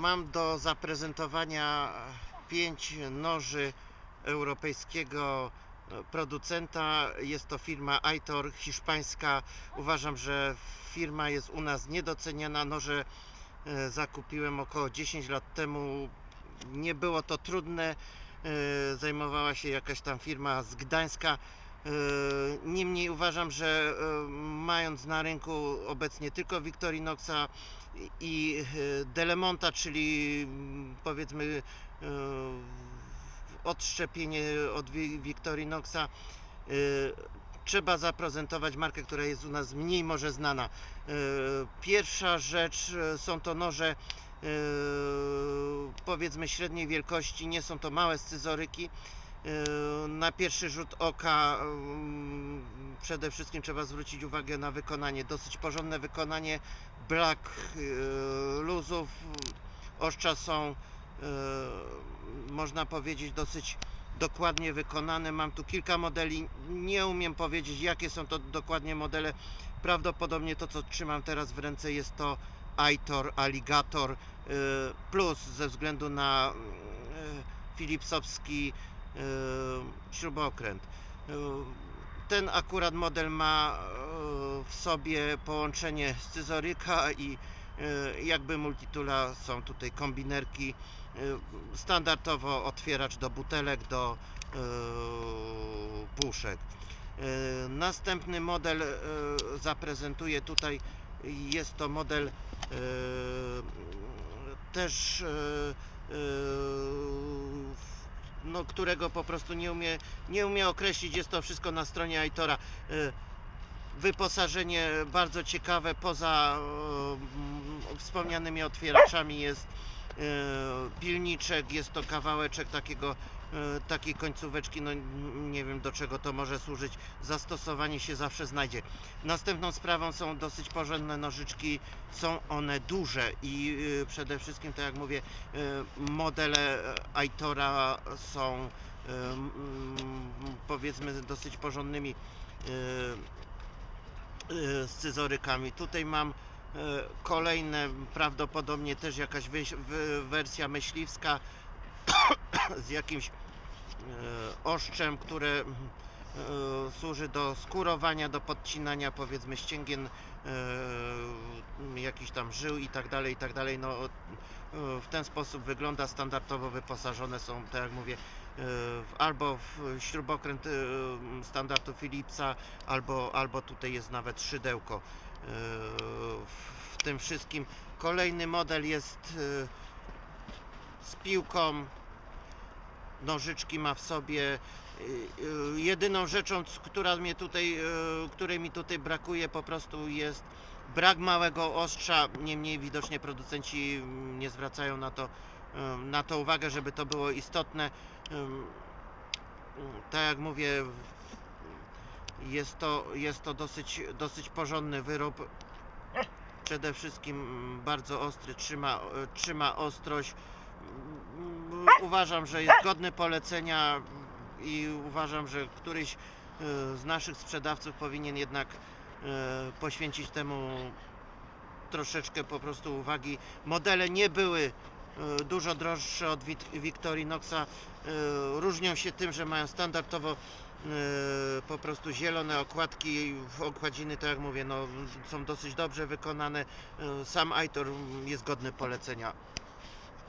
mam do zaprezentowania pięć noży europejskiego producenta. Jest to firma Aitor, hiszpańska. Uważam, że firma jest u nas niedoceniana. Noże e, zakupiłem około 10 lat temu. Nie było to trudne. E, Zajmowała się jakaś tam firma z Gdańska. E, Niemniej uważam, że mając na rynku obecnie tylko Victorinoxa i- e, Delemonta, czyli mm, powiedzmy e, odszczepienie od Wi- Victorinoxa, e, trzeba zaprezentować markę, która jest u nas mniej może znana. Pierwsza rzecz są to noże powiedzmy średniej wielkości, nie są to małe scyzoryki. Na pierwszy rzut oka mm, przede wszystkim trzeba zwrócić uwagę na wykonanie, dosyć porządne wykonanie, brak e, luzów, oszcza są e, można powiedzieć dosyć dokładnie wykonane. Mam tu kilka modeli, nie umiem powiedzieć jakie są to dokładnie modele. Prawdopodobnie to co trzymam teraz w ręce jest to Aitor Alligator e, Plus ze względu na e, Philipsowski e, śrubokręt. E, Ten akurat model ma e, w sobie połączenie scyzoryka i e, jakby multitula są tutaj kombinerki e, standardowo otwieracz do butelek, do puszek. Następny model zaprezentuję tutaj. Jest to model też no, którego po prostu nie umie, nie umie określić. Jest to wszystko na stronie Aitora. E, Wyposażenie bardzo ciekawe. Poza e, wspomnianymi otwieraczami jest e, pilniczek, jest to kawałeczek takiego, takiej końcóweczki, no nie wiem do czego to może służyć, zastosowanie się zawsze znajdzie. Następną sprawą są dosyć porządne nożyczki, są one duże i e, przede wszystkim, tak jak mówię, e, modele Aitora są e, powiedzmy dosyć porządnymi e, e, scyzorykami. Tutaj mam e, kolejne, prawdopodobnie też jakaś wersja myśliwska z jakimś e, oszczem, które e, służy do skurowania, do podcinania powiedzmy ścięgien, e, jakichś tam żył i tak dalej, i tak dalej. No, w ten sposób wygląda standardowo wyposażone są, tak jak mówię, albo w śrubokręt standardu Philipsa, albo, albo tutaj jest nawet szydełko w- tym wszystkim. Kolejny model jest z piłką, nożyczki ma w sobie. E, e, Jedyną rzeczą, która mnie tutaj, e, której mi tutaj brakuje po prostu jest brak małego ostrza. Niemniej widocznie producenci mm, nie zwracają na to, na to uwagę, żeby to było istotne. Tak jak mówię, jest to, jest to dosyć, dosyć porządny wyrób. Przede wszystkim mm, bardzo ostry, trzyma, trzyma ostrość. Uważam, że jest godny polecenia i uważam, że któryś e, z naszych sprzedawców powinien jednak e, poświęcić temu troszeczkę po prostu uwagi. Modele nie były e, dużo droższe od Victorinoxa. E, Różnią się tym, że mają standardowo po prostu zielone okładki, okładziny, tak jak mówię, no, są dosyć dobrze wykonane. Sam Aitor jest godny polecenia.